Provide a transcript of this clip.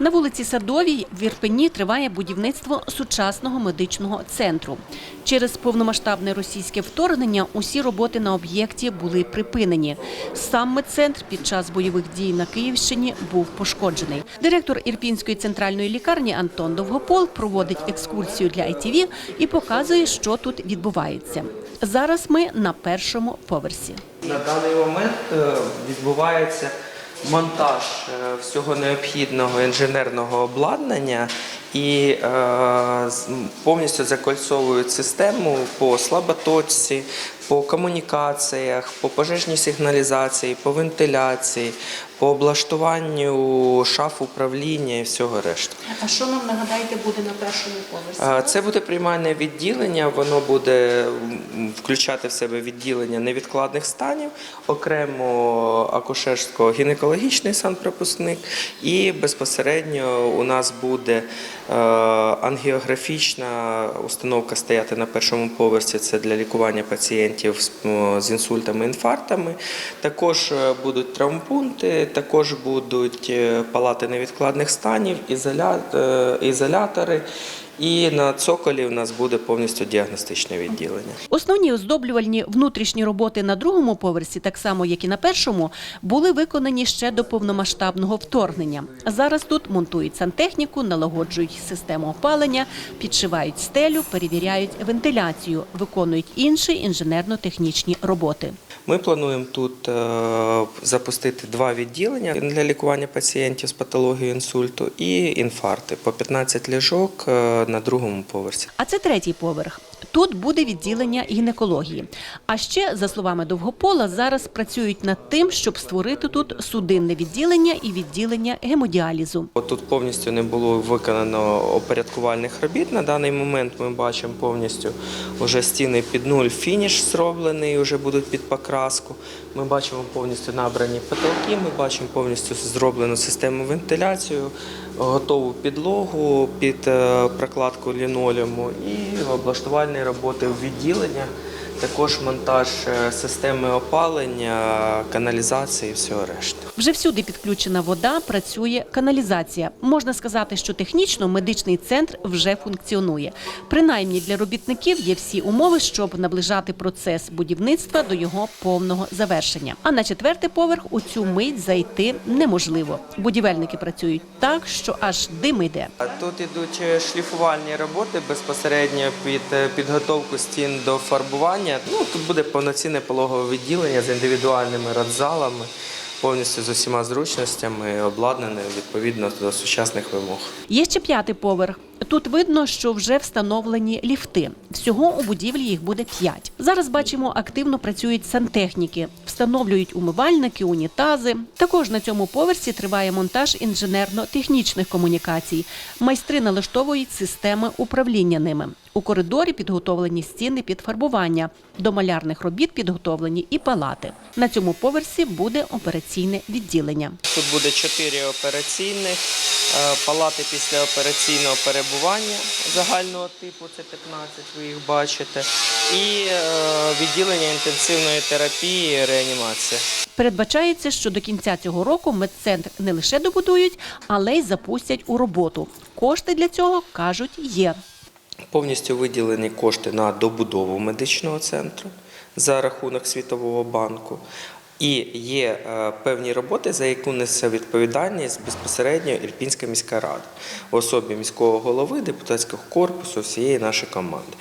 На вулиці Садовій в Ірпені триває будівництво сучасного медичного центру. Через повномасштабне російське вторгнення усі роботи на об'єкті були припинені. Сам медцентр під час бойових дій на Київщині був пошкоджений. Директор Ірпінської центральної лікарні Антон Довгопол проводить екскурсію для ITV і показує, що тут відбувається. Зараз ми на першому поверсі. На даний момент е, відбувається монтаж е, всього необхідного інженерного обладнання і е, повністю закольцовують систему по слаботочці, по комунікаціях, по пожежній сигналізації, по вентиляції, по облаштуванню шаф управління і всього решти. А що нам нагадаєте буде на першому поверсі? Це буде приймальне відділення, воно буде включати в себе відділення невідкладних станів, окремо акушерсько-гінекологічний санпропускник, і безпосередньо у нас буде е, ангіографічна установка стояти на першому поверсі. Це для лікування пацієнтів з, з інсультами, інфарктами. Також е, будуть травмпункти, також будуть е, палати невідкладних станів, е, ізолятори. І на цоколі в нас буде повністю діагностичне відділення. Основні оздоблювальні внутрішні роботи на другому поверсі, так само як і на першому, були виконані ще до повномасштабного вторгнення. Зараз тут монтують сантехніку, налагоджують систему опалення, підшивають стелю, перевіряють вентиляцію, виконують інші інженерно-технічні роботи. Ми плануємо тут е, запустити два відділення для лікування пацієнтів з патологією інсульту і інфаркти по 15 ліжок е, на другому поверсі. А це третій поверх. Тут буде відділення гінекології. А ще, за словами Довгопола, зараз працюють над тим, щоб створити тут судинне відділення і відділення гемодіалізу. Тут повністю не було виконано опорядкувальних робіт. На даний момент ми бачимо повністю вже стіни під нуль, фініш зроблений, вже будуть під покраску. Ми бачимо повністю набрані потолки, ми бачимо повністю зроблену систему вентиляцію, готову підлогу під е, прокладку лінолеуму і облаштувальні роботи в відділеннях. Також монтаж е, системи опалення, каналізації і всього решти. Вже всюди підключена вода, працює каналізація. Можна сказати, що технічно медичний центр вже функціонує. Принаймні для робітників є всі умови, щоб наближати процес будівництва до його повного завершення. А на четвертий поверх у цю мить зайти неможливо. Будівельники працюють так, що аж дим йде. Тут ідуть е, шліфувальні роботи безпосередньо під е, підготовку стін до фарбування. Ну тут буде повноцінне пологове відділення з індивідуальними радзалами, повністю з усіма зручностями, обладнане відповідно до сучасних вимог. Є ще п'ятий поверх. Тут видно, що вже встановлені ліфти. Всього у будівлі їх буде п'ять. Зараз бачимо, активно працюють сантехніки, встановлюють умивальники, унітази. Також на цьому поверсі триває монтаж інженерно-технічних комунікацій. Майстри налаштовують системи управління ними. У коридорі підготовлені стіни під фарбування. До малярних робіт підготовлені і палати. На цьому поверсі буде операційне відділення. Тут буде чотири операційних, палати післяопераційного перебування загального типу, це 15, ви їх бачите, і е, відділення інтенсивної терапії і реанімації. Передбачається, що до кінця цього року медцентр не лише добудують, але й запустять у роботу. Кошти для цього кажуть є. Повністю виділені кошти на добудову медичного центру за рахунок Світового банку. І є е, певні роботи, за яку несе відповідальність безпосередньо Ірпінська міська рада в особі міського голови, депутатського корпусу, всієї нашої команди.